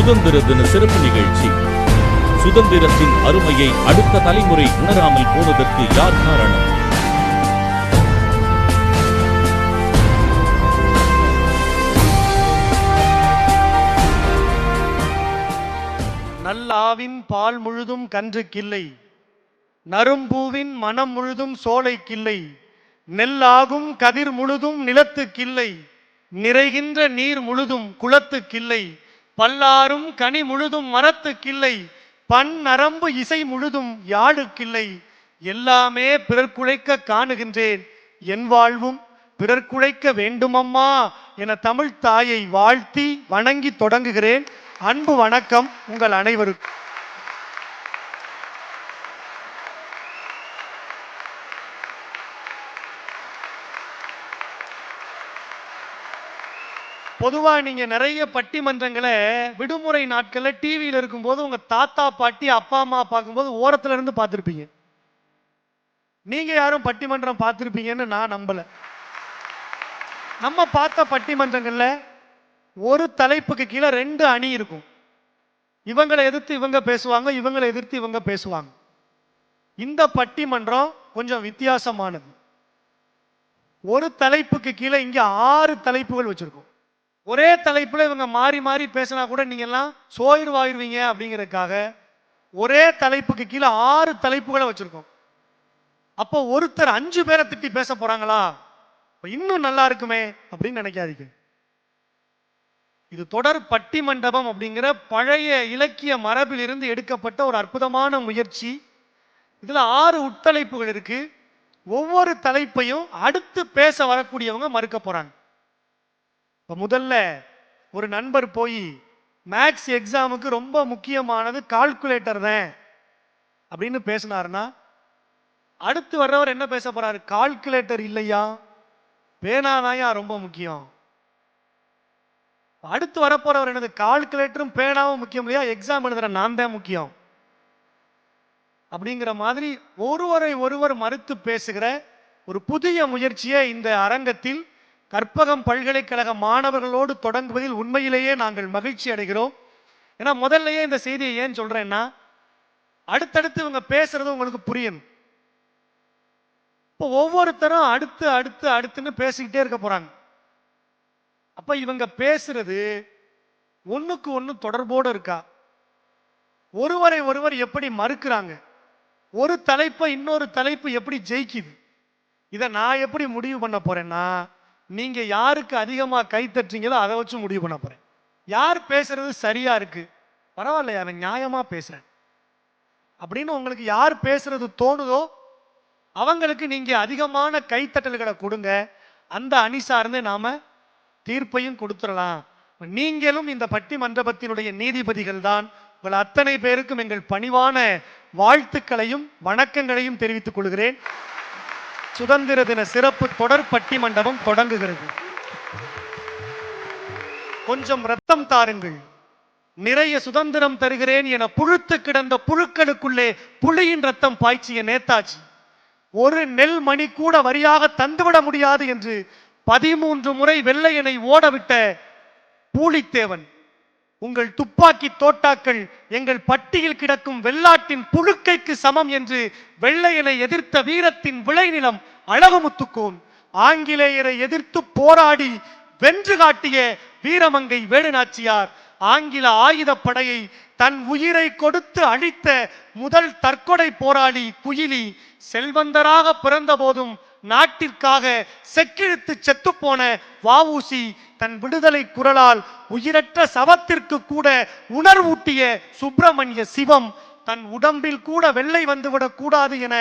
சுதந்திர தின சிறப்பு நிகழ்ச்சி. சுதந்திரத்தின் அருமையை அடுத்த தலைமுறை உணராமல் போனதற்கு யார் காரணம்? நல்லாவின் பால் முழுதும் கன்றுக்கில்லை. நரும்பூவின் மனம் முழுதும் சோலைக்கில்லை. நெல்லாகும் கதிர் முழுதும் நிலத்துக்கில்லை. நிறைகின்ற நீர் முழுதும் குளத்துக்கில்லை. பல்லாரும் கனி முழுதும் மரத்து கிள்ளை பன் நரம்பு இசை முழுதும் யாழு கிள்ளை எல்லாமே பிறர் குழைக்க காணுகின்றேன். என் வாழ்வும் பிறர் குழைக்க வேண்டுமம்மா என தமிழ் தாயை வாழ்த்தி வணங்கி தொடங்குகிறேன். அன்பு வணக்கம் உங்கள் அனைவருக்கும். பொதுவா நீங்க நிறைய பட்டிமன்றங்களை விடுமுறை நாட்கள்ல டிவியில இருக்கும்போது உங்க தாத்தா பாட்டி அப்பா அம்மா பார்க்கும்போது ஓரத்துல இருந்து பார்த்திருப்பீங்க. நீங்க யாரும் பட்டிமன்றம் பார்த்திருப்பீங்கன்னு நான் நம்பல. நம்ம பார்த்த பட்டிமன்றங்கள்ல ஒரு தலைப்புக்கு கீழே ரெண்டு அணி இருக்கும். இவங்களை எதிர்த்து இவங்க பேசுவாங்க இவங்களை எதிர்த்து இவங்க பேசுவாங்க. இந்த பட்டிமன்றம் கொஞ்சம் வித்தியாசமானது. ஒரு தலைப்புக்கு கீழே இங்கே ஆறு தலைப்புகள் வச்சுருக்கோம். ஒரே தலைப்புல இவங்க மாறி மாறி பேசினா கூட நீங்க எல்லாம் சோயிடுவாயிருவீங்க அப்படிங்கறதுக்காக ஒரே தலைப்புக்கு கீழே ஆறு தலைப்புகளை வச்சிருக்கோம். அப்போ ஒருத்தர் அஞ்சு பேரை திட்டி பேச போறாங்களா? இன்னும் நல்லா இருக்குமே அப்படின்னு நினைக்காதீங்க. இது தொடர் பட்டி மண்டபம் அப்படிங்கிற பழைய இலக்கிய மரபில் இருந்து எடுக்கப்பட்ட ஒரு அற்புதமான முயற்சி. இதுல ஆறு உட்தலைப்புகள் இருக்கு. ஒவ்வொரு தலைப்பையும் அடுத்து பேச வரக்கூடியவங்க மறுக்க போறாங்க. இப்போ முதல்ல ஒரு நண்பர் போய் மேக்ஸ் எக்ஸாமுக்கு ரொம்ப முக்கியமானது கால்குலேட்டர் தான் அப்படின்னு பேசினாருன்னா அடுத்து வர்றவர் என்ன பேச போறாரு? கால்குலேட்டர் இல்லையா? பேனாதாயா ரொம்ப முக்கியம். அடுத்து வரப்போறவர் என்னது? கால்குலேட்டரும் பேனாவும் முக்கியம் இல்லையா? எக்ஸாம் எழுதுற நான் தான் முக்கியம். அப்படிங்கிற மாதிரி ஒருவரை ஒருவர் மறுத்து பேசுகிற ஒரு புதிய முயற்சியை இந்த அரங்கத்தில் கற்பகம் பல்கலைக்கழக மாணவர்களோடு தொடங்குவதில் உண்மையிலேயே நாங்கள் மகிழ்ச்சி அடைகிறோம். ஏன்னா முதல்லயே இந்த செய்தியை ஏன் சொல்றேன்னா அடுத்தடுத்து இவங்க பேசுறது உங்களுக்கு புரியணும் இப்போ ஒவ்வொருத்தரும் அடுத்து அடுத்து அடுத்துன்னு பேசிக்கிட்டே இருக்க போறாங்க. அப்ப இவங்க பேசுறது ஒண்ணுக்கு ஒன்று தொடர்போடு இருக்கா? ஒருவரை ஒருவர் எப்படி மறுக்கிறாங்க? ஒரு தலைப்பை இன்னொரு தலைப்பு எப்படி ஜெயிக்குது? இதை நான் எப்படி முடிவு பண்ண போறேன்னா நீங்க யாருக்கு அதிகமாக கை தட்டுறீங்களோ அதை வச்சு முடிவு பண்ண போறேன். யார் பேசுறது சரியா இருக்கு? பரவாயில்ல அவன் நியாயமா பேசுறேன். அப்படின்னு உங்களுக்கு யார் பேசுறது தோணுதோ அவங்களுக்கு நீங்க அதிகமான கைத்தட்டல்களை கொடுங்க. அந்த அணி சார்ந்து நாம தீர்ப்பையும் கொடுத்துடலாம். நீங்களும் இந்த பட்டி மண்டபத்தினுடைய நீதிபதிகள் தான். உங்கள் அத்தனை பேருக்கும் எங்கள் பணிவான வாழ்த்துக்களையும் வணக்கங்களையும் தெரிவித்துக் கொள்கிறேன். சுதந்திர தின சிறப்பு தொடர் பட்டி மண்டபம் தொடங்குகிறது. கொஞ்சம் ரத்தம் தாருங்கள். நிறைய சுதந்திரம் தருகிறேன் என புழுத்து கிடந்த புழுக்களுக்குள்ளே புலியின் ரத்தம் பாய்ச்சிய நேதாஜி ஒரு நெல் மணி கூட வரியாக தந்துவிட முடியாது என்று பதிமூன்று முறை வெள்ளையனை ஓடவிட்ட பூலித்தேவன். உங்கள் துப்பாக்கி தோட்டாக்கள் எங்கள் பட்டியில் கிடக்கும் வெள்ளாட்டின் புழுக்கைக்கு சமம் என்று வெள்ளையனை எதிர்த்த வீரத்தின் விளைநிலம் அழகுமுத்துக்கோன். ஆங்கிலேயரை எதிர்த்து போராடி வென்று காட்டிய வீரமங்கை வேலுநாச்சியார் ஆங்கில ஆயுதப்படையை தன் உயிரை கொடுத்து அழித்த முதல் தற்கொலை போராளி குயிலி செல்வந்தராக பிறந்த போதும் நாட்டிற்காக செக்கிழுத்து செத்துப்போன வாவூசி தன் விடுதலை குரலால் உயிரற்ற சவத்திற்கு கூட உணர்வூட்டிய சுப்பிரமணிய சிவம் தன் உடம்பில் கூட வெள்ளை வந்துவிடக் கூடாது என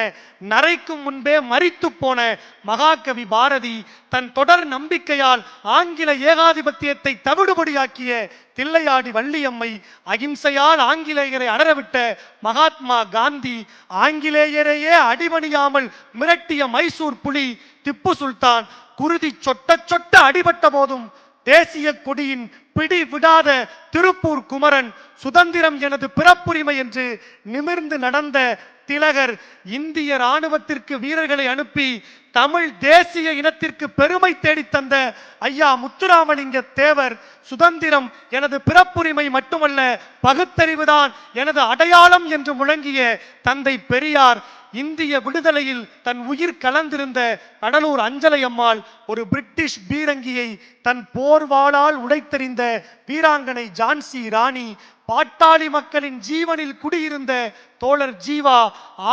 நரைக்கும் முன்பே மறித்து போன மகாகவி பாரதி தன் தொடர் நம்பிக்கையால் ஆங்கில ஏகாதிபத்தியத்தை தவிடுபடியாக்கிய தில்லையாடி வள்ளியம்மை அகிம்சையால் ஆங்கிலேயரை அடரவிட்ட மகாத்மா காந்தி ஆங்கிலேயரையே அடிபணியாமல் மிரட்டிய மைசூர் புலி திப்பு சுல்தான் குருதி சொட்ட சொட்ட அடிபட்ட போதும் தேசிய கொடியின் பிடி விடாத திருப்பூர் குமரன் சுதந்திரம் எனது பிறப்புரிமை என்று நிமிர்ந்து நடந்த திலகர் இந்திய ராணுவத்திற்கு வீரர்களை அனுப்பி தமிழ் தேசிய இனத்திற்கு பெருமை தேடித் தந்த ஐயா முத்துராமலிங்க தேவர் சுதந்திரம் எனது பிறப்புரிமை மட்டுமல்ல பகுத்தறிவுதான் எனது அடையாளம் என்று முழங்கிய தந்தை பெரியார் இந்திய விடுதலையில் தன் உயிர் கலந்திருந்த கடலூர் அஞ்சலை அம்மாள் ஒரு பிரிட்டிஷ் பீரங்கியை தன் போர்வாளால் உடைத்தெறிந்த வீராங்கனை ஜான்சி ராணி பாட்டாளி மக்களின் ஜீவனில் குடியிருந்த தோழர் ஜீவா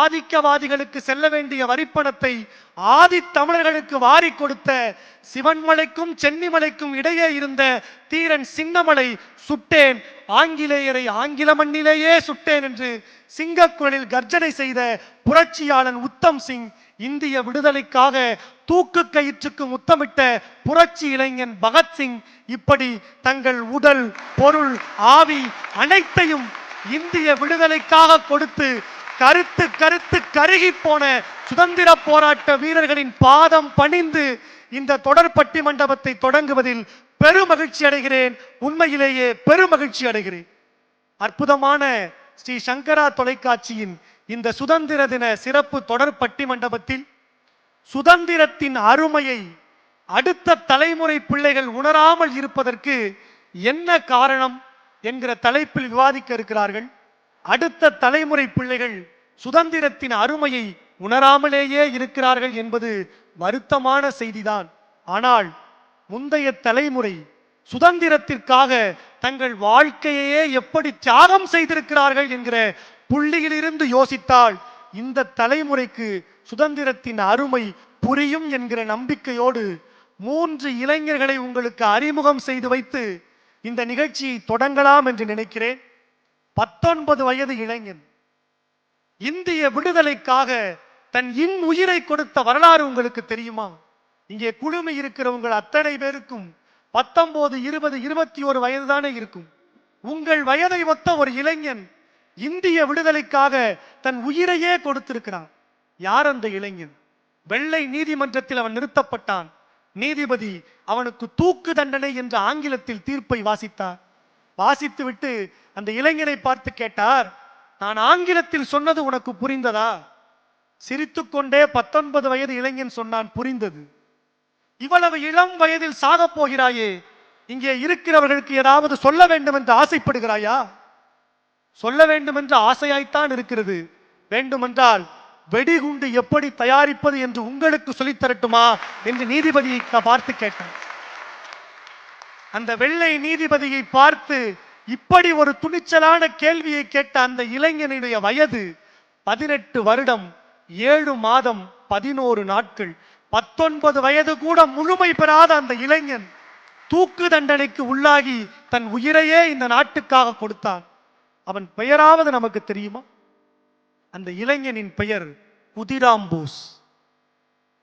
ஆதிக்கவாதிகளுக்கு செல்ல வேண்டிய வரிப்பணத்தை ஆதி தமிழர்களுக்கு வாரி கொடுத்த சிவன்மலைக்கும் சென்னிமலைக்கும் இடையே இருந்த தீரன் சின்னமலை சுட்டேன் ஆங்கிலேயரை ஆங்கில மண்ணிலேயே சுட்டேன் என்று சிங்கக்குரலில் கர்ஜனை செய்த புரட்சியாளன் உத்தம் சிங் இந்திய விடுதலைக்காக தூக்கு கயிற்றுக்கு முத்தமிட்ட புரட்சி இளைஞன் பகத்சிங் இப்படி தங்கள் உடல் பொருள் ஆவி அனைத்தையும் இந்திய விடுதலைக்காக கொடுத்து கருத்து கருத்து கருகி போன சுதந்திர போராட்ட வீரர்களின் பாதம் பணிந்து இந்த தொடர் பட்டி மண்டபத்தை தொடங்குவதில் பெருமகிழ்ச்சி அடைகிறேன். உண்மையிலேயே பெருமகிழ்ச்சி அடைகிறேன். அற்புதமான ஸ்ரீ சங்கரா தொலைக்காட்சியின் இந்த சுதந்திர தின சிறப்பு தொடர் பட்டி மண்டபத்தில் சுதந்திரத்தின் அருமையை அடுத்த தலைமுறை பிள்ளைகள் உணராமல் இருப்பதற்கு என்ன காரணம் என்கிற தலைப்பில் விவாதிக்க இருக்கிறார்கள். அடுத்த தலைமுறை பிள்ளைகள் சுதந்திரத்தின் அருமையை உணராமலேயே இருக்கிறார்கள் என்பது வருத்தமான செய்திதான். ஆனால் முந்தைய தலைமுறை சுதந்திரத்திற்காக தங்கள் வாழ்க்கையையே எப்படி தியாகம் செய்திருக்கிறார்கள் என்கிற புள்ளியிலிருந்து யோசித்தால் இந்த தலைமுறைக்கு சுதந்திரத்தின் அருமை புரியும் என்கிற நம்பிக்கையோடு மூன்று இளைஞர்களை உங்களுக்கு அறிமுகம் செய்து வைத்து இந்த நிகழ்ச்சியை தொடங்கலாம் என்று நினைக்கிறேன். பத்தொன்பது வயது இளைஞன். இந்திய விடுதலைக்காக தன் இன் உயிரை கொடுத்த வரலாறு உங்களுக்கு தெரியுமா? இங்கே குழுமி இருக்கிறவங்கள் அத்தனை பேருக்கும் பத்தொன்பது இருபது இருபத்தி ஒரு வயது தானே இருக்கும். உங்கள் வயதை ஒத்த ஒரு இளைஞன் இந்திய விடுதலைக்காக தன் உயிரையே கொடுத்திருக்கிறான். யார் அந்த இளைஞன்? வெள்ளை நீதிமன்றத்தில் அவன் நிறுத்தப்பட்டான். நீதிபதி அவனுக்கு தூக்கு தண்டனை என்ற ஆங்கிலத்தில் தீர்ப்பை வாசித்தார். வாசித்துவிட்டு அந்த இளைஞனை பார்த்து கேட்டார் நான் ஆங்கிலத்தில் சொன்னது உனக்கு புரிந்ததா? சிரித்துக்கொண்டே பத்தொன்பது வயது இளைஞன் சொன்னான் புரிந்தது. இவ்வளவு இளம் வயதில் சாகப் போகிறாயே இங்கே இருக்கிறவர்களுக்கு ஏதாவது சொல்ல வேண்டும் என்று ஆசைப்படுகிறாயா? சொல்ல வேண்டுமென்ற ஆசையாய்த்தான் இருக்கிறது. வேண்டுமென்றால் வெடிகுண்டு எப்படி தயாரிப்பது என்று உங்களுக்கு சொல்லித்தரட்டுமா என்று நீதிபதியை பார்த்து கேட்டேன். அந்த வெள்ளை நீதிபதியை பார்த்து இப்படி ஒரு துணிச்சலான கேள்வியை கேட்ட அந்த இளைஞனுடைய வயது பதினெட்டு வருடம் ஏழு மாதம் பதினோரு நாட்கள். பத்தொன்பது வயது கூட முழுமை பெறாத அந்த இளைஞன் தூக்கு தண்டனைக்கு உள்ளாகி தன் உயிரையே இந்த நாட்டுக்காக கொடுத்தான். அவன் பெயராவது நமக்கு தெரியுமா? அந்த இளைஞனின் பெயர் குதிராம் போஸ்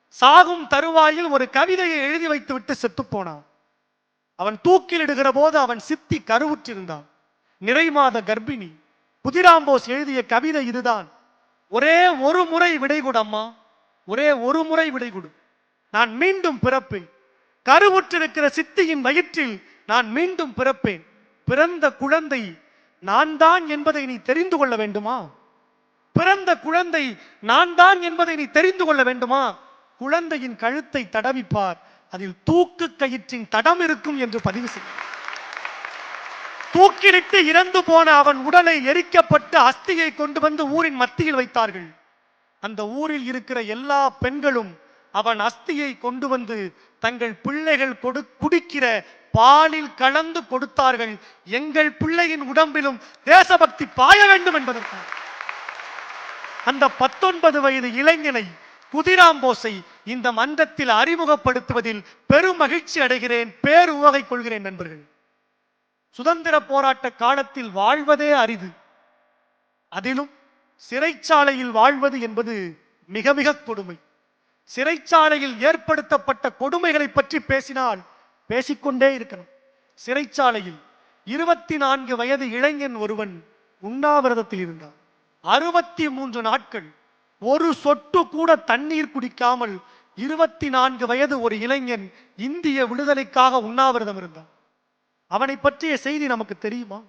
சாகும் தருவாயில் ஒரு கவிதையை எழுதி வைத்துவிட்டு செத்து போனான். அவன் தூக்கிலிடுகிற போது அவன் சித்தி கருவுற்றிருந்தான். நிறைமாத கர்ப்பிணி. குதிராம்போஸ் எழுதிய கவிதை இதுதான். ஒரே ஒரு முறை விடை அம்மா. ஒரே ஒரு முறை விடை கொடு. நான் மீண்டும் பிறப்பேன். கருவுற்றிருக்கிற சித்தியின் வயிற்றில் நான் மீண்டும் பிறப்பேன். பிறந்த குழந்தை நான் தான் என்பதை நீ தெரிந்து கொள்ள வேண்டுமா? பிறந்த குழந்தை நான் தான் என்பதை நீ தெரிந்து கொள்ள வேண்டுமா? குழந்தையின் கழுத்தை தடவிப்பார். அதில் தூக்கு கயிற்றின் தடம் இருக்கும் என்று பதிவு செய்ய தூக்கிலிட்டு இறந்து போன அவன் உடலை எரிக்கப்பட்டு அஸ்தியை கொண்டு வந்து ஊரின் மத்தியில் வைத்தார்கள். அந்த ஊரில் இருக்கிற எல்லா பெண்களும் அவன் அஸ்தியை கொண்டு வந்து தங்கள் பிள்ளைகள் கொடு குடிக்கிற பாலில் கலந்து கொடுத்தார்கள். எங்கள் பிள்ளையின் உடம்பிலும் தேசபக்தி பாய வேண்டும் என்பதற்காக. அந்த பத்தொன்பது வயது இளைஞனை குதிராம்போஸை இந்த மன்றத்தில் அறிமுகப்படுத்துவதில் பெரும் மகிழ்ச்சி அடைகிறேன். பேருவகை கொள்கிறேன் நண்பர்கள். சுதந்திர போராட்ட காலத்தில் வாழ்வதே அரிது. அதிலும் சிறைச்சாலையில் வாழ்வது என்பது மிக மிக கொடுமை. சிறைச்சாலையில் ஏற்படுத்தப்பட்ட கொடுமைகளை பற்றி பேசினால் பேசிக்கொண்டே இருக்கணும். சிறைச்சாலையில் இருபத்தி நான்கு வயது இளைஞன் ஒருவன் உண்ணாவிரதத்தில் இருந்தான். அறுபத்தி மூன்று நாட்கள் ஒரு சொட்டு கூட தண்ணீர் குடிக்காமல் இருபத்தி நான்கு வயது ஒரு இளைஞன் இந்திய விடுதலைக்காக உண்ணாவிரதம் இருந்தான். அவனை பற்றிய செய்தி நமக்கு தெரியுமா?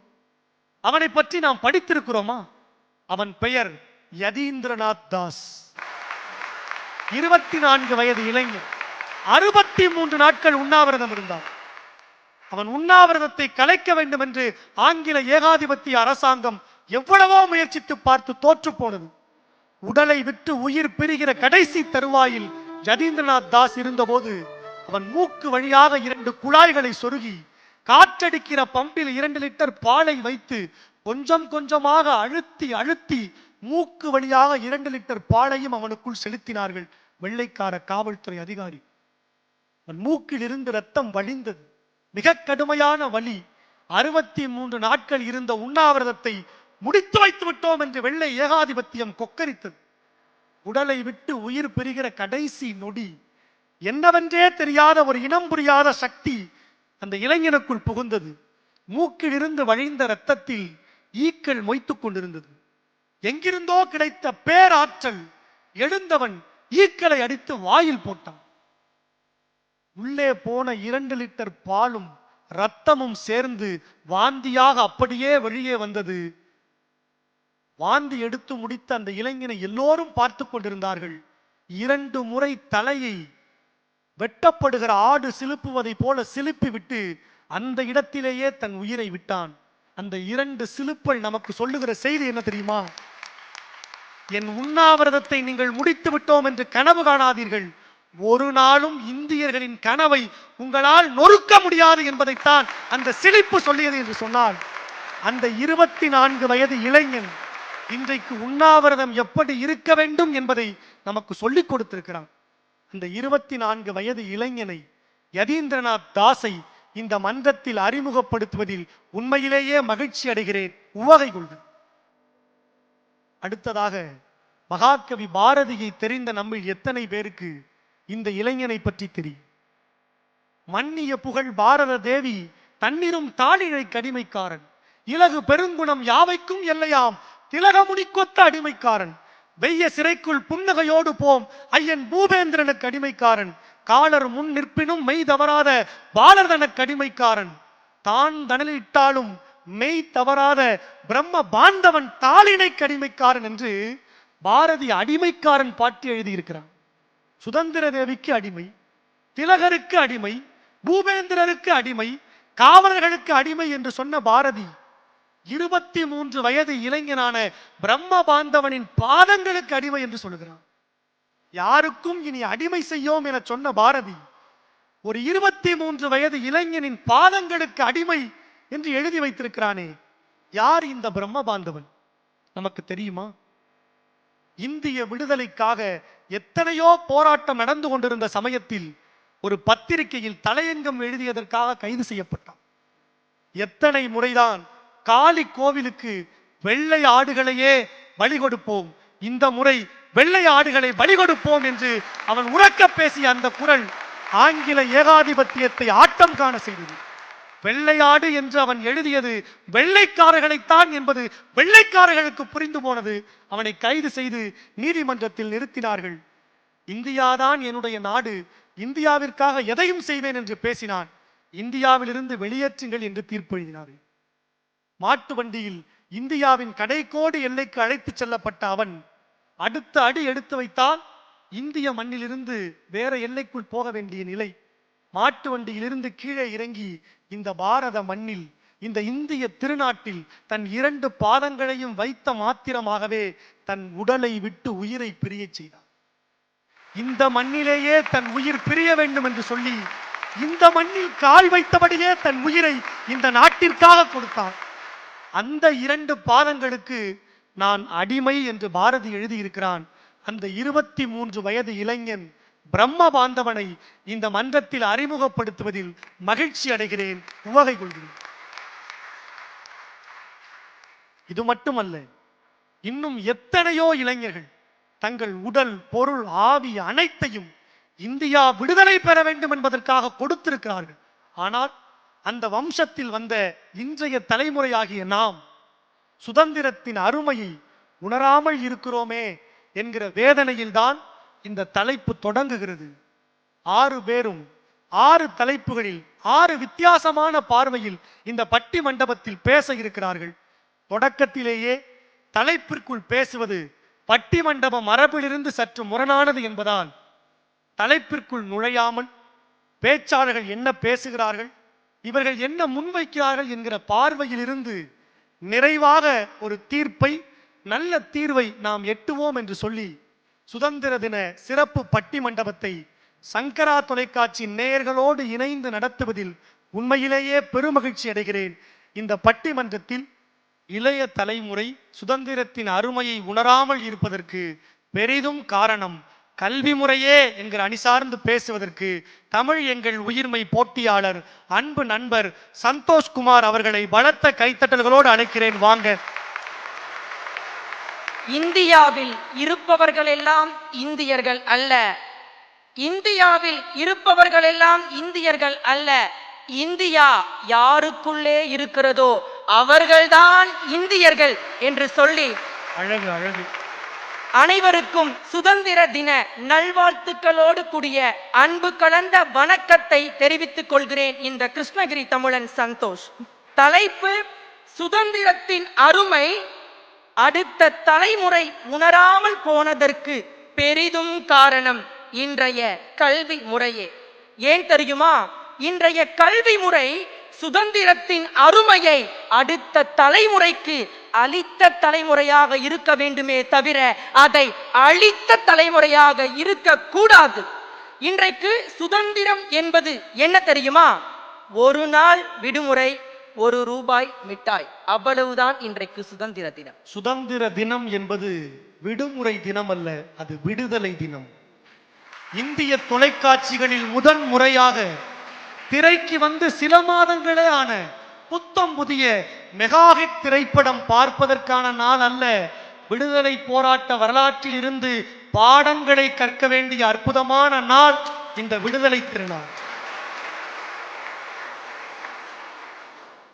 அவனை பற்றி நாம் படித்திருக்கிறோமா? அவன் பெயர் யதீந்திரநாத் தாஸ். இருபத்தி நான்கு வயது இளைஞன் அறுபத்தி மூன்று நாட்கள் உண்ணாவிரதம் இருந்தான். அவன் உண்ணாவிரதத்தை கலைக்க வேண்டும் என்று ஆங்கில ஏகாதிபத்திய அரசாங்கம் எவ்வளவோ முயற்சித்து பார்த்து தோற்று போனது. உடலை விட்டு உயிர் பிரிகிற கடைசி தருவாயில் ஜதீந்திரநாத் தாஸ் இருந்தபோது அவன் மூக்கு வழியாக இரண்டு குழாய்களை சொருகி காற்றடிக்கிற பம்பில் இரண்டு லிட்டர் பாலை வைத்து கொஞ்சம் கொஞ்சமாக அழுத்தி அழுத்தி மூக்கு வழியாக இரண்டு லிட்டர் பாலையும் அவனுக்குள் செலுத்தினார்கள். வெள்ளைக்கார காவல்துறை அதிகாரி. அவன் மூக்கில் இருந்து ரத்தம் வழிந்தது. மிக கடுமையான வலி. அறுபத்தி மூன்று நாட்கள் இருந்த உண்ணாவிரதத்தை முடித்து வைத்து விட்டோம் என்று வெள்ளை ஏகாதிபத்தியம் கொக்கரித்தது. உடலை விட்டு உயிர் பெறுகிற கடைசி நொடி. என்னவென்றே தெரியாத ஒரு இனம் புரியாத சக்தி அந்த இளைஞனுக்குள் புகுந்தது. மூக்கில் இருந்து வழிந்த இரத்தத்தில் ஈக்கள் மொய்த்து கொண்டிருந்தது. எங்கிருந்தோ கிடைத்த பேராற்றல் எழுந்தவன் ஈக்களை அடித்து வாயில் போட்டான். உள்ளே போன இரண்டு லிட்டர் பாலும் ரத்தமும் சேர்ந்து வாந்தியாக அப்படியே வெளியே வந்தது. வாந்தி எடுத்து முடித்த அந்த இளைஞனை எல்லோரும் பார்த்து கொண்டிருந்தார்கள். இரண்டு முறை தலையை வெட்டப்படுகிற ஆடு சிலுப்புவதைப் போல சிலுப்பி விட்டு அந்த இடத்திலேயே தன் உயிரை விட்டான். அந்த இரண்டு சிலுப்பல் நமக்கு சொல்லுகிற செய்தி என்ன தெரியுமா? என் உண்ணாவிரதத்தை நீங்கள் முடித்து விட்டோம் என்று கனவு காணாதீர்கள். ஒரு நாளும் இந்தியர்களின் கனவை உங்களால் நொறுக்க முடியாது என்பதைத்தான் அந்த சிலிப்பு சொல்லியது என்று சொன்னால் அந்த இருபத்தி நான்கு வயது இளைஞன் இன்றைக்கு உண்ணாவிரதம் எப்படி இருக்க வேண்டும் என்பதை நமக்கு சொல்லிக் கொடுத்திருக்கிறான். அந்த இருபத்தி நான்கு வயது இளைஞனை யதீந்திரநாத் தாஸை இந்த மன்றத்தில் அறிமுகப்படுத்துவதில் உண்மையிலேயே மகிழ்ச்சி அடைகிறேன். உவகை கொள்கிறேன் அடுத்ததாக மகாகவி பாரதியை தெரிந்த நம்மில் எத்தனை பேருக்கு இந்த இளைஞனை பற்றி தெரியும் மன்னிய புகழ் பாரத தேவி தன்னிரும் தாளிழை கடிமைக்காரன். இலகு பெருங்குணம் யாவைக்கும் எல்லையாம் திலகமுனிக்கொத்த அடிமைக்காரன். வெய்ய சிறைக்குள் புன்னகையோடு போம் ஐயன் பூபேந்திரனுக்கு அடிமைக்காரன். காலர் முன் நிற்பினும் மெய் தவறாத பாலர்தனக்கு அடிமைக்காரன். தான் தனலிட்டாலும் மெய் தவறாத பிரம்ம பாந்தவன் தாளினை கடிமைக்காரன் என்று பாரதி அடிமைக்காரன் பாட்டி எழுதியிருக்கிறான். சுதந்திர தேவிக்கு அடிமை திலகருக்கு அடிமை பூபேந்திரருக்கு அடிமை காவலர்களுக்கு அடிமை என்று சொன்ன பாரதி இருபத்தி மூன்று வயது இளைஞனான பிரம்ம பாந்தவனின் பாதங்களுக்கு அடிமை என்று சொல்லுகிறான். யாருக்கும் இனி அடிமை செய்யோம் என சொன்ன பாரதி ஒரு இருபத்தி மூன்று வயது இளைஞனின் பாதங்களுக்கு அடிமை என்று எழுதி வைத்திருக்கிறானே யார் இந்த பிரம்ம பாந்தவன்? நமக்கு தெரியுமா? இந்திய விடுதலைக்காக எத்தனையோ போராட்டம் நடந்து கொண்டிருந்த சமயத்தில் ஒரு பத்திரிகையில் தலையங்கம் எழுதியதற்காக கைது செய்யப்பட்டான். எத்தனை முறைதான் காளி கோவிலுக்கு வெள்ளை ஆடுகளையே பலி கொடுப்போம் இந்த முறை வெள்ளை ஆடுகளை வழி கொடுப்போம் என்று அவன் உறக்க பேசிய அந்த குரல் ஆங்கில ஏகாதிபத்தியத்தை ஆட்டம் காண செய்தது. வெள்ளையாடு என்று அவன் எழுதியது வெள்ளைக்காரர்களைத்தான் என்பது வெள்ளைக்காரர்களுக்கு புரிந்து போனது. அவனை கைது செய்து நீதிமன்றத்தில் நிறுத்தினார்கள். இந்தியாதான் என்னுடைய நாடு. இந்தியாவிற்காக எதையும் செய்வேன் என்று பேசினான். இந்தியாவிலிருந்து வெளியேற்றுங்கள் என்று தீர்ப்பு எழுதினார்கள் மாட்டு வண்டியில் இந்தியாவின் கடைக்கோடு எல்லைக்கு அழைத்துச் செல்லப்பட்ட அவன் அடுத்த அடி எடுத்து வைத்தால் இந்திய மண்ணிலிருந்து வேற எல்லைக்குள் போக வேண்டிய நிலை. மாட்டு வண்டியிலிருந்து கீழே இறங்கி இந்த பாரத மண்ணில் இந்த இந்திய திருநாட்டில் தன் இரண்டு பாதங்களையும் வைத்த மாத்திரமாகவே தன் உடலை விட்டு உயிரை பிரியச் செய்தார். இந்த மண்ணிலேயே தன் உயிர் பிரிய வேண்டும் என்று சொல்லி இந்த மண்ணில் கால் வைத்தபடியே தன் உயிரை இந்த நாட்டிற்காக கொடுத்தான் அந்த இரண்டு பாதங்களுக்கு நான் அடிமை என்று பாரதி எழுதியிருக்கிறான். அந்த இருபத்தி மூன்று வயது இளைஞன் பிரம்ம பாந்தவனை இந்த மன்றத்தில் அறிமுகப்படுத்துவதில் மகிழ்ச்சி அடைகிறேன். உவகை கொள்கிறேன். இது மட்டுமல்ல இன்னும் எத்தனையோ இளைஞர்கள் தங்கள் உடல் பொருள் ஆவி அனைத்தையும் இந்தியா விடுதலை பெற வேண்டும் என்பதற்காக கொடுத்திருக்கிறார்கள். ஆனால் அந்த வம்சத்தில் வந்த இன்றைய தலைமுறையாகிய நாம் சுதந்திரத்தின் அருமையை உணராமல் இருக்கிறோமே என்கிற வேதனையில்தான் இந்த தலைப்பு தொடங்குகிறது. ஆறு பேரும் ஆறு தலைப்புகளில் ஆறு வித்தியாசமான பார்வையில் இந்த பட்டி மண்டபத்தில் பேச இருக்கிறார்கள். தொடக்கத்திலேயே தலைப்பிற்குள் பேசுவது பட்டி மண்டப மரபிலிருந்து சற்று முரணானது என்பதால் தலைப்பிற்குள் நுழையாமல் பேச்சாளர்கள் என்ன பேசுகிறார்கள் இவர்கள் என்ன முன்வைக்கிறார்கள் என்கிற பார்வையிலிருந்து நிறைவாக ஒரு தீர்ப்பை நல்ல தீர்வை நாம் எட்டுவோம் என்று சொல்லி சுதந்திர தின சிறப்பு பட்டி மண்டபத்தை சங்கரா தொலைக்காட்சி நேயர்களோடு இணைந்து நடத்துவதில் உண்மையிலேயே பெருமகிழ்ச்சி அடைகிறேன். இந்த பட்டிமன்றத்தில் இளைய தலைமுறை சுதந்திரத்தின் அருமையை உணராமல் இருப்பதற்கு பெரிதும் காரணம் கல்வி முறையே எங்கள் அணி சார்ந்து பேசுவதற்கு தமிழ் எங்கள் உயிர்மை போட்டியாளர் அன்பு நண்பர் சந்தோஷ்குமார் அவர்களை பலத்த கைத்தட்டல்களோடு அழைக்கிறேன். வாங்க. இந்தியாவில் இருப்பவர்கள் எல்லாம் இந்தியர்கள் அல்ல. இந்தியாவில் இருப்பவர்கள் எல்லாம் இந்தியர்கள் அல்ல. இந்தியா யாருக்குள்ளே இருக்கிறதோ அவர்கள்தான் இந்தியர்கள் என்று சொல்லி அழகு அழகு. அனைவருக்கும் சுதந்திர தின நல்வாழ்த்துக்களோடு கூடிய அன்பு கலந்த வணக்கத்தை தெரிவித்துக் கொள்கிறேன். இந்த கிருஷ்ணகிரி தமிழன் சந்தோஷ். தலைப்பு சுதந்திரத்தின் அருமை அடுத்த தலைமுறை உணராமல் போனதற்கு பெரிதும் காரணம் இன்றைய கல்வி முறையே. ஏன் தெரியுமா? இன்றைய கல்வி முறை சுதந்திரத்தின் அருமையை அடுத்த தலைமுறைக்கு அளித்த தலைமுறையாக இருக்க வேண்டுமே தவிர அதை அழித்த தலைமுறையாக இருக்க கூடாது. இன்றைக்கு சுதந்திரம் என்பது என்ன தெரியுமா? ஒரு நாள் விடுமுறை ஒரு ரூபாய் மிட்டாய். அவ்வளவுதான் இன்றைக்கு சுதந்திர தினம். சுதந்திர தினம் என்பது விடுமுறை தினம் அல்ல அது விடுதலை தினம். இந்திய தொலைக்காட்சிகளில் முதன் முறையாக திரைக்கு வந்து சில மாதங்களே ஆன புத்தம் புதிய மெகாஹிட் திரைப்படம் பார்ப்பதற்கான நாள் அல்ல விடுதலை போராட்ட வரலாற்றில் இருந்து பாடங்களை கற்க வேண்டிய அற்புதமான நாள் இந்த விடுதலை திருநாள்.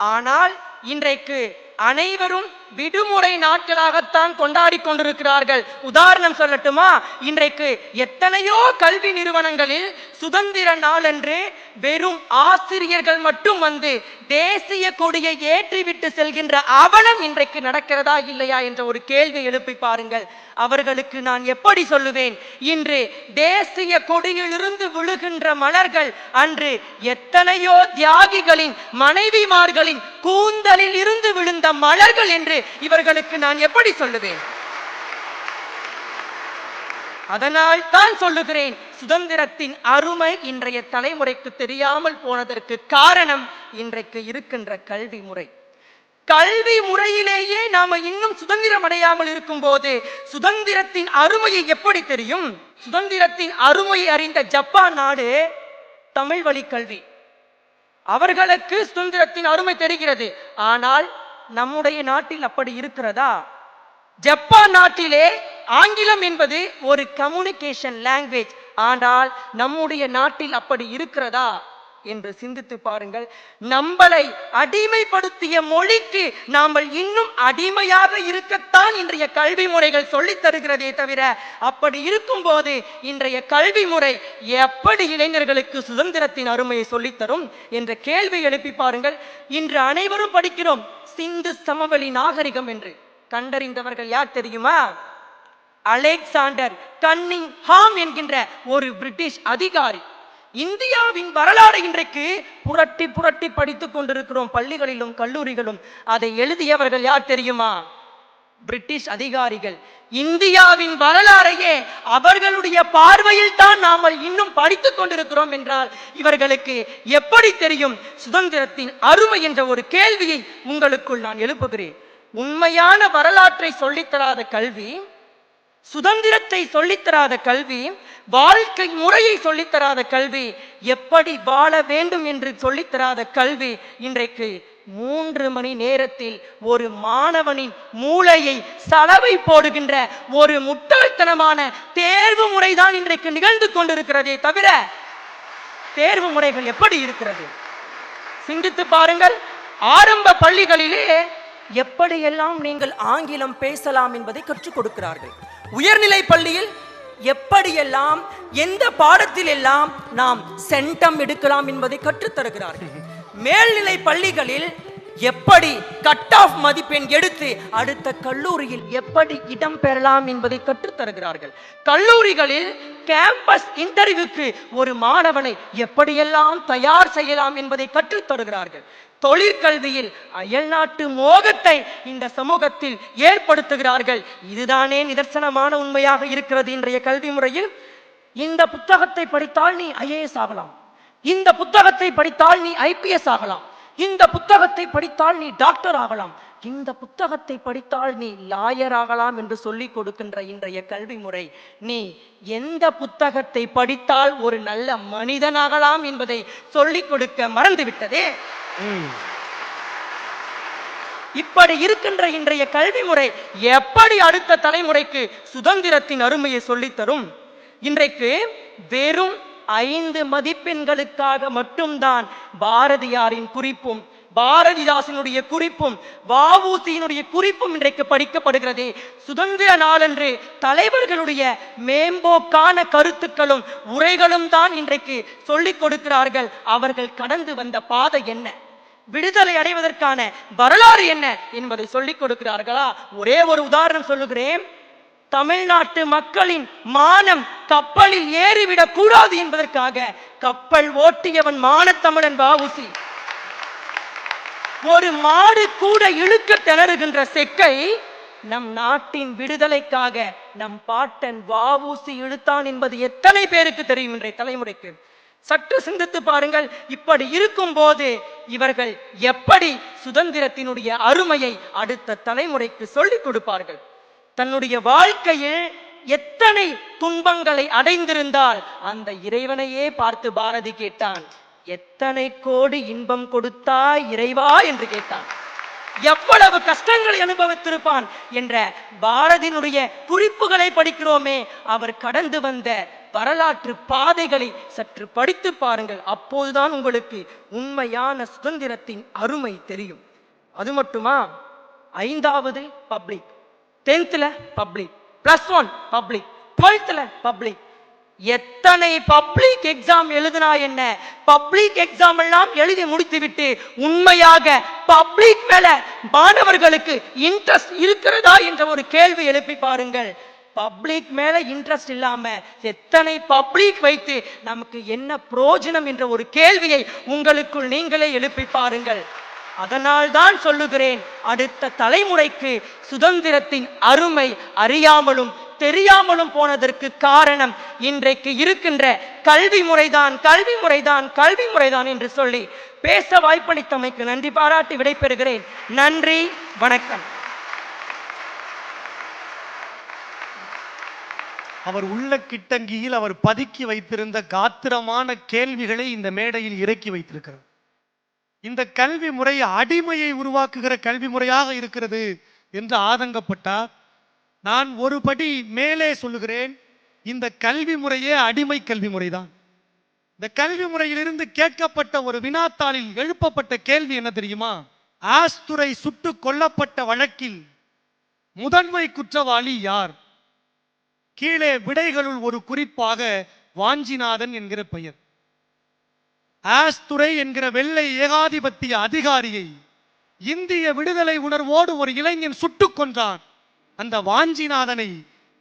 ஆனால் இன்றைக்கு அனைவரும் விடுமுறை நாட்களாகத்தான் கொண்டாடி கொண்டிருக்கிறார்கள். உதாரணம் சொல்லட்டுமா? இன்றைக்கு எத்தனையோ கல்வி நிறுவனங்களில் சுதந்திர நாளன்று வெறும் ஆசிரியர்கள் மட்டும் வந்து தேசிய கொடியை ஏற்றிவிட்டு செல்கின்ற அவலம் இன்றைக்கு நடக்கிறதா இல்லையா என்ற ஒரு கேள்வி எழுப்பி பாருங்கள். அவர்களுக்கு நான் எப்படி சொல்லுவேன்? இன்று தேசிய கொடியிலிருந்து விழுகின்ற மலர்கள் அன்று எத்தனையோ தியாகிகளின் மனைவிமார்களின் கூந்தலில் இருந்து விழுந்த மலர்கள் என்று இவர்களுக்கு நான் எப்படி சொல்லுவேன்? அதனால் தான் சொல்லுகிறேன். சுதந்திரத்தின் அருமை இன்றைய தலைமுறைக்கு தெரியாமல் போனதற்கு காரணம் இன்றைக்கு இருக்கின்ற கல்வி முறை கல்வி முறையிலேயே நாம இன்னும் சுதந்திரம் அடையாமல் இருக்கும் போது சுதந்திரத்தின் அருமையை எப்படி தெரியும்? சுதந்திரத்தின் அருமையை அறிந்த ஜப்பான் நாடு தமிழ் வழி கல்வி. அவர்களுக்கு சுதந்திரத்தின் அருமை தெரிகிறது. ஆனால் நம்முடைய நாட்டில் அப்படி இருக்கிறதா? ஜப்பான் நாட்டிலே ஆங்கிலம் என்பது ஒரு கம்யூனிகேஷன் லாங்குவேஜ் ஆனால் நம்முடைய நாட்டில் அப்படி இருக்கிறதா என்று சிந்தித்து பாருங்கள். நம்மளை அடிமைப்படுத்திய மொழிக்கு நாமல் இன்னும் அடிமையாக இருக்கத்தான் இன்றைய கல்வி முறைகள் சொல்லித் தருகிறதே தவிர அப்படி இருக்கும்போது இன்றைய கல்வி முறை எப்படி இளைஞர்களுக்கு சுதந்திரத்தின் அருமையை சொல்லித்தரும் என்ற கேள்வி எழுப்பி பாருங்கள். இன்று அனைவரும் படிக்கிறோம் சிந்து சமவெளி நாகரிகம் என்று. கண்டறிந்தவர்கள் யார் தெரியுமா? அலெக்சாண்டர் கன்னிங் ஹாம் என்கின்ற ஒரு பிரிட்டிஷ் அதிகாரி. இந்தியாவின் வரலாறு இன்றைக்கு புரட்டி புரட்டி படித்துக் கொண்டிருக்கிறோம் பள்ளிகளிலும் கல்லூரிகளும். அதை எழுதியவர்கள் யார் தெரியுமா? பிரிட்டிஷ் அதிகாரிகள். இந்தியாவின் வரலாறையே அவர்களுடைய பார்வையில் தான் நாமல் இன்னும் படித்துக் கொண்டிருக்கிறோம் என்றால் இவர்களுக்கு எப்படி தெரியும்? சுதந்திரத்தின் அருமை என்ற ஒரு கேள்வியை உங்களுக்குள் நான் எழுப்புகிறேன். உண்மையான வரலாற்றை சொல்லித்தராத கல்வி சுதந்திரத்தை சொல்லித்தராத கல்வி வாழ்க்கை முறையை சொல்லித்தராத கல்வி எப்படி வாழ வேண்டும் என்று சொல்லித்தராத கல்வி இன்றைக்கு மூன்று மணி நேரத்தில் ஒரு மாணவனின் மூளையை சலவை போடுகின்ற ஒரு முட்டாள்தனமான தேர்வு முறைதான் இன்றைக்கு நிகழ்ந்து கொண்டிருக்கிறதே தவிர தேர்வு முறைகள் எப்படி இருக்கிறது? சிந்தித்து பாருங்கள் ஆரம்ப பள்ளிகளிலே எப்படியெல்லாம் நீங்கள் ஆங்கிலம் பேசலாம் என்பதை கற்றுக் கொடுக்கிறார்கள். உயர்நிலை பள்ளியில் எப்படியெல்லாம் எந்த பாடத்தில் எல்லாம் நாம் சென்டம் எடுக்கலாம் என்பதை கற்றுத் தருகிறார்கள் மேல்நிலை பள்ளிகளில் எப்படி கட் ஆஃப் மதிப்பெண் எடுத்து அடுத்த கல்லூரியில் எப்படி இடம் பெறலாம் என்பதை கற்றுத் தருகிறார்கள் கல்லூரிகளில் கேம்பஸ் இன்டர்வியூக்கு ஒரு மாணவனை எப்படியெல்லாம் தயார் செய்யலாம் என்பதை கற்றுத் தருகிறார்கள் தொழிற்கல்வியில் அயல்நாட்டு மோகத்தை இந்த சமூகத்தில் ஏற்படுத்துகிறார்கள். இதுதானே நிதர்சனமான உண்மையாக இருக்கிறது இன்றைய கல்வி முறையில். இந்த புத்தகத்தை படித்தால் நீ ஐஏஎஸ் ஆகலாம். இந்த புத்தகத்தை படித்தால் நீ ஐபிஎஸ் ஆகலாம். இந்த புத்தகத்தை படித்தால் நீ டாக்டர் ஆகலாம். இந்த புத்தகத்தை படித்தால் நீ லாயர் ஆகலாம் என்று சொல்லிக் கொடுக்கின்ற இன்றைய கல்வி முறை. நீ எந்த புத்தகத்தை படித்தால் ஒரு நல்ல மனிதனாகலாம் என்பதை சொல்லிக் கொடுக்க மறந்துவிட்டதே இப்படி இருக்கின்ற இன்றைய கல்வி முறை எப்படி அடுத்த தலைமுறைக்கு சுதந்திரத்தின் அருமையை சொல்லித் தரும்? இன்றைக்கு வெறும் ஐந்து மதிப்பெண்களுக்காக மட்டும்தான் பாரதியாரின் குறிப்பும் பாரதிதாசனுடைய குறிப்பும் வாவூசியினுடைய குறிப்பும் இன்றைக்கு படிக்கப்படுகிறது. சுதந்திர நாளன்று தலைவர்களுடைய மேம்போக்கான கருத்துக்களும் உரைகளும் தான் இன்றைக்கு சொல்லிக் கொடுக்கிறார்கள். அவர்கள் கடந்து வந்த பாதை என்ன? விடுதலை அடைவதற்கான வரலாறு என்ன என்பதை சொல்லிக் கொடுக்கிறார்களா? ஒரே ஒரு உதாரணம் சொல்லுகிறேன். தமிழ்நாட்டு மக்களின் மானம் கப்பலில் ஏறிவிடக் கூடாது என்பதற்காக கப்பல் ஓட்டியவன் மானத்தமிழன் வாவுசி ஒரு மாடு கூட இழுக்க திணறுகின்ற செக்கை நம் நாட்டின் விடுதலைக்காக நம் பாட்டன் வாவூசி இழுத்தான் என்பது எத்தனை பேருக்கு தெரியும் இன்றைய தலைமுறைக்கு? சற்று சிந்தித்து பாருங்கள். இப்படி இருக்கும் போது இவர்கள் எப்படி சுதந்திரத்தினுடைய அருமையை அடுத்த தலைமுறைக்கு சொல்லிக் கொடுப்பார்கள்? தன்னுடைய வாழ்க்கையில் எத்தனை துன்பங்களை அடைந்திருந்தால் அந்த இறைவனையே பார்த்து பாரதி கேட்டான் எத்தனை கோடி இன்பம் கொடுத்தாய் இறைவா? என்று கேட்டான். எவ்வளவு கஷ்டங்களை அனுபவித்திருப்பான் என்ற பாரதியினுடைய குறிப்புகளை படிக்கிறோமே அவர் கடந்து வந்த வரலாற்று பாதைகளை சற்று படித்து பாருங்கள். அப்போதுதான் உங்களுக்கு உண்மையான சுதந்திரத்தின் அருமை தெரியும். அது மட்டுமா? ஐந்தாவது பப்ளிக். டென்த்தில் பப்ளிக் ப்ளஸ் ஒன் பப்ளிக் டுவெல்த்தில் பப்ளிக் எத்தனை பப்ளிக் எக்ஸாம் எழுதினா என்ன? பப்ளிக் எக்ஸாம் எல்லாம் எழுதி முடித்துவிட்டு உண்மையாக பப்ளிக் மேல மாணவர்களுக்கு இன்ட்ரெஸ்ட் இருக்கிறதா என்ற ஒரு கேள்வி எழுப்பி பாருங்கள். பப்ளிக் மேல இன்ட்ரெஸ்ட் இல்லாம எத்தனை பப்ளிக் வைத்து நமக்கு என்ன பிரயோஜனம் என்ற ஒரு கேள்வியை உங்களுக்குள் நீங்களே எழுப்பி பாருங்கள். அதனால் தான் சொல்லுகிறேன் அடுத்த தலைமுறைக்கு சுதந்திரத்தின் அருமை அறியாமலும் தெரியாமலும் போனதற்கு காரணம் இன்றைக்கு இருக்கின்ற கல்வி முறைதான் கல்வி முறைதான் கல்வி முறைதான் என்று சொல்லி பேச வாய்ப்பளித்தமைக்கு நன்றி பாராட்டி விடைபெறுகிறேன். நன்றி வணக்கம். அவர் உள்ள கிட்டங்கியில் அவர் பதுக்கி வைத்திருந்த காத்திரமான கேள்விகளை இந்த மேடையில் இறக்கி வைத்திருக்கிறார். இந்த கல்வி முறை அடிமையை உருவாக்குகிற கல்வி முறையாக இருக்கிறது என்று ஆதங்கப்பட்டார் நான் ஒரு படி மேலே சொல்லுகிறேன் இந்த கல்வி முறையே அடிமை கல்வி முறைதான். இந்த கல்வி முறையிலிருந்து கேட்கப்பட்ட ஒரு வினாத்தாளில் எழுப்பப்பட்ட கேள்வி என்ன தெரியுமா? ஆஸ்துரை சுட்டு கொல்லப்பட்ட வழக்கில் முதன்மை குற்றவாளி யார்? கீழே விடைகளுள் ஒரு குறிப்பாக வாஞ்சிநாதன் என்கிற பெயர். ஆஸ்துரை என்கிற வெள்ளை ஏகாதிபத்திய அதிகாரியை இந்திய விடுதலை உணர்வோடு ஒரு இளைஞன் சுட்டுக் கொன்றான். அந்த வாஞ்சிநாதனை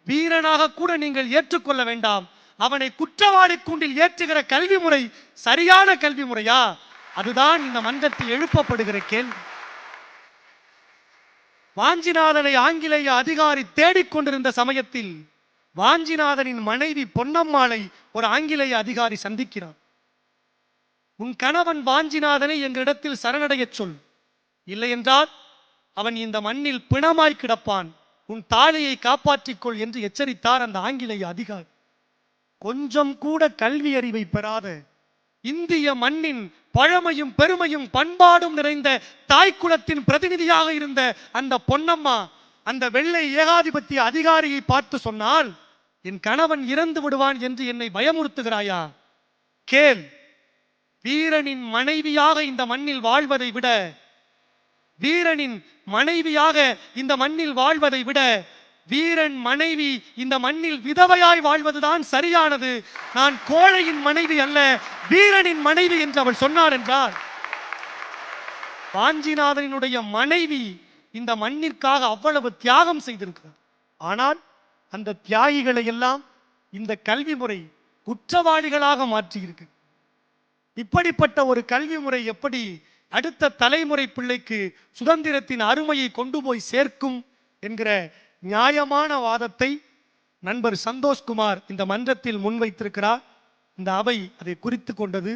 வீரனாக கூட நீங்கள் ஏற்றுக்கொள்ள வேண்டாம். அவனை குற்றவாளி கூண்டில் ஏற்றுகிற கல்வி முறை சரியான கல்வி முறையா அதுதான் இந்த மன்றத்தில் எழுப்பப்படுகிற கேள்வி. வாஞ்சிநாதனை ஆங்கிலேய அதிகாரி தேடிக்கொண்டிருந்த சமயத்தில் வாஞ்சிநாதனின் மனைவி பொன்னம்மாளை ஒரு ஆங்கிலேய அதிகாரி சந்திக்கிறார் உன் கணவன் வாஞ்சிநாதனை எங்களிடத்தில் சரணடையச் சொல். இல்லையென்றால் அவன் இந்த மண்ணில் பிணமாய் கிடப்பான். உன் தாலியை காப்பாற்றிக்கொள் என்று எச்சரித்தார் அந்த ஆங்கிலேய அதிகாரி. கொஞ்சம் கூட கல்வி அறிவை பெறாத இந்திய மண்ணின் பழமையும் பெருமையும் பண்பாடும் நிறைந்த தாய்க்குலத்தின் பிரதிநிதியாக இருந்த அந்த பொன்னம்மா அந்த வெள்ளை ஏகாதிபத்திய அதிகாரியை பார்த்து சொன்னால் என் கணவன் இறந்து விடுவான் என்று என்னை பயமுறுத்துகிறாயா? கேள் வீரனின் மனைவியாக இந்த மண்ணில் வாழ்வதை விட வீரனின் மனைவியாக இந்த மண்ணில் வாழ்வதை விட வீரன் மனைவி இந்த மண்ணில் விதவையாய் வாழ்வதுதான் சரியானது. நான் கோழையின் மனைவி அல்ல வீரனின் மனைவி என்று அவள் சொன்னார் என்றார். வாஞ்சிநாதனினுடைய மனைவி இந்த மண்ணிற்காக அவ்வளவு தியாகம் செய்திருக்கிறார். ஆனால் அந்த தியாகிகளை எல்லாம் இந்த கல்வி முறை குற்றவாளிகளாக மாற்றியிருக்கு. இப்படிப்பட்ட ஒரு கல்வி முறை எப்படி அடுத்த தலைமுறை பிள்ளைக்கு சுதந்திரத்தின் அருமையை கொண்டு போய் சேர்க்கும் என்கிற நியாயமான வாதத்தை நண்பர் சந்தோஷ்குமார் இந்த மன்றத்தில் முன்வைத்திருக்கிறார். இந்த அவை அதை குறித்து கொண்டது.